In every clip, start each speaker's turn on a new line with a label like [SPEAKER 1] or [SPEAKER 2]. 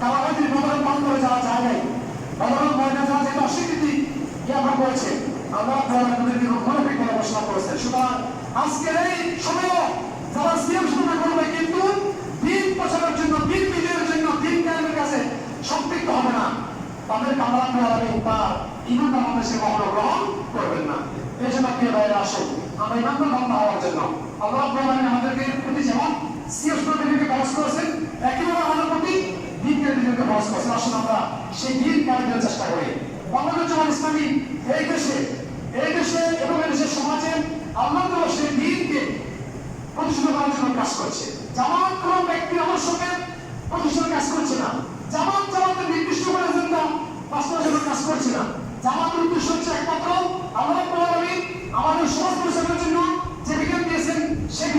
[SPEAKER 1] কালাবাজির মনোরম পান করে যাওয়া যায় নাই। মনোরম ময়না যাওয়া যেটা অস্বীকৃতি জ্ঞাপন করেছে আল্লাহ তাআলা আমাদের বিরুদ্ধে মনোপিক ঘোষণা করেছেন। সুতরাং আজকের এই সময়ও যারা সিএম শুরু করবে কিন্তু দিন প্রচারের জন্য দিন বিজয়ের জন্য দিন কায়েমের কাছে সম্পৃক্ত হবে না। তাদের আল্লাহ তাআলা তার ইমান বাংলাদেশে কখনো গ্রহণ করবেন না। এই জন্য প্রিয় ভাইয়েরা, আসুন, আমরা ইমান বাংলা হওয়ার জন্য। আল্লাহ আমাদেরকে করেছেন আসুন আমরা সেই দিন কায়েমের চেষ্টা করি। বাংলাদেশ জামাত ইসলামী এই দেশে এই দেশে এবং এই দেশের সমাজে আল্লাহ তাআলা সেই দিনকে প্রতিষ্ঠিত করার জন্য কাজ করছে। জামাত কোন ব্যক্তি আমার সঙ্গে প্রতিষ্ঠানের কাজ করছে না। জামাত জামাতের নির্দিষ্ট করে এজেন্ডা বাস্তবের জন্য কাজ করছে না। জামাতের উদ্দেশ্য হচ্ছে একমাত্র আল্লাহ আমাদের সমাজ পরিচালনার জন্য যে বিধান দিয়েছেন, সেই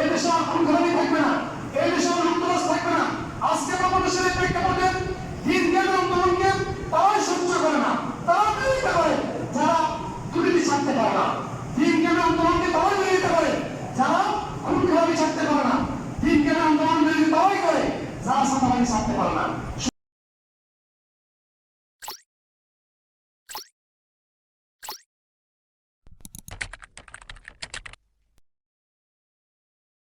[SPEAKER 1] এই আমার কোন থাকবে না। এই দেশে আমার লুপ্তরাজ থাকবে না। আজকে বাংলাদেশের এই করে না। তারা বিরোধিতা করে। যারা দুর্নীতি ছাড়তে পারে না, হিন্দুদের আন্দোলনকে তারাই বিরোধিতা করে। যারা খুন খারাপি ছাড়তে